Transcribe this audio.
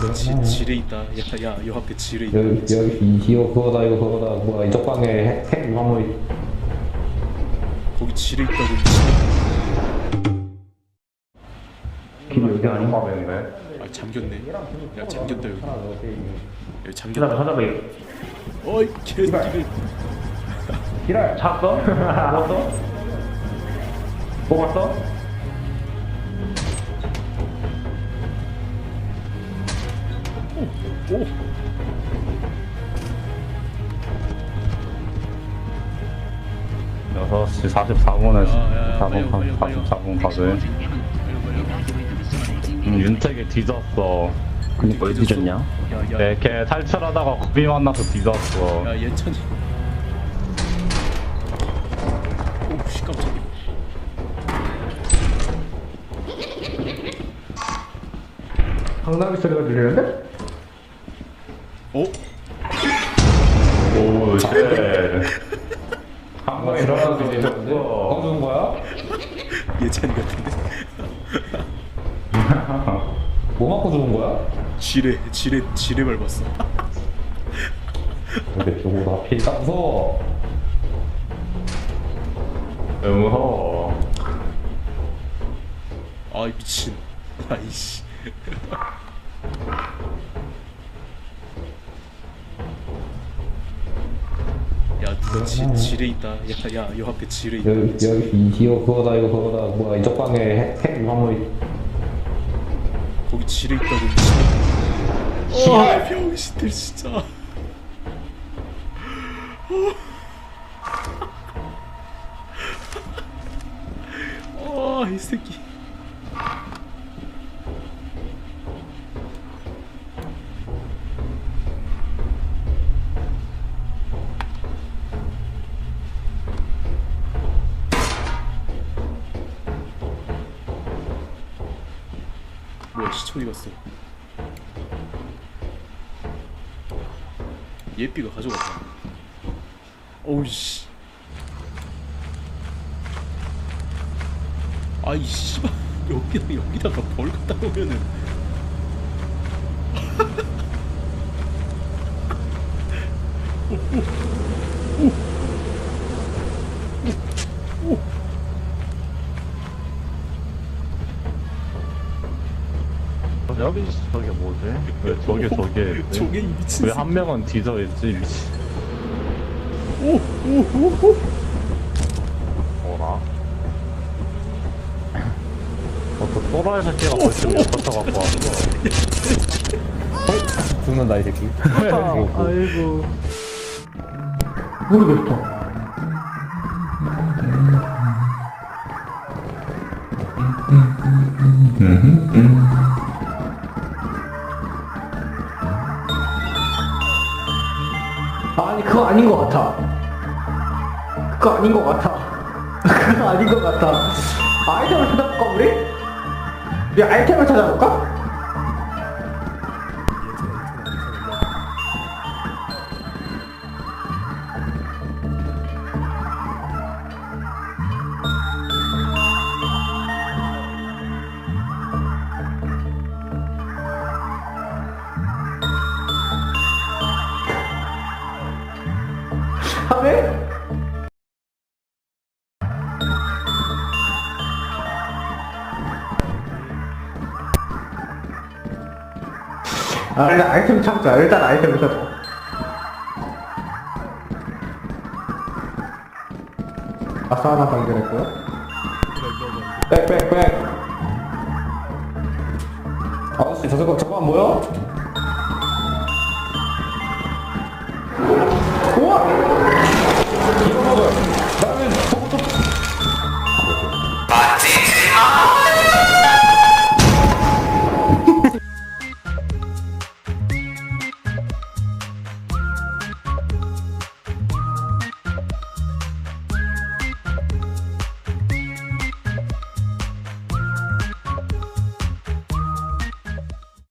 너 지, 지뢰 있다. 야, 야, 요 앞에 지뢰 있다. 여기 여기 이- 이거 그거다 이거 그거다 뭐야 이쪽 방에 핵, 핵 유황물이 거기 지뢰 있다고 미친. 길이 여기 아닌가 네 아, 잠겼네. 야, 잠겼다 여기. 여기 잠겼다. 찾아봐요 어이, 개새끼들. 기다려 찾았어? 먹었어? 먹었어? 오, 여섯 시 44분에 야, 야, 야, 빨리, 4분 빨리, 빨리. 44분 가드 음, 윤택이 뒤졌어 그니까 왜 뒤졌냐 야, 야, 네, 걔 탈출하다가 구비 만나서 뒤졌어 야, 예찬이. 오, 씨, 깜짝이야. 강남이 소리가 들리는데? 어? 오 쉣. 한 번에 일어나서 어 뒤졌어 죽은 거야? 예찬이 같은데? 뭐 맞고 죽은 거야? 지뢰, 지뢰, 지뢰 밟았어. 근데 저거 하필 딱 무서워 왜 무서워 아, 미친. 아이씨. 야, 누가 지, 지뢰 있다. 야, 야, 요 앞에 지뢰 있다. 여기 여기 이- 이거 그거다 이거 그거다 뭐야 이쪽 방에 핵, 핵 유황물이 거기 지뢰 있다고 미친. 와, 병신들 진짜. 와, 이 새끼. 뭐야 시청이 갔어 예삐가 가져갔다. 어우씨. 아이 씨발. 여기다 여기다가 벌 갖다 놓으면은 여기 저게 뭐지? 왜 저게 저게? 저게 이 미친 왜 한 명은 뒤져 있지? 미친 오오오오. 어라? 어또 또라이 새끼가 벌써 엿붙어 갖고 왔어. 죽는다 이 새끼. 아이고. 모르겠어 아니 그거 아닌 것 같아 그거 아닌 것 같아 그거 아닌 것 같아 아이템을 찾아볼까 우리? 우리 아이템을 찾아볼까? 아 일단 아이템 찾자. 일단 아이템을 찾자 아싸 하나 발견했고요. 백백백. 아저씨 저거 저거 안 보여?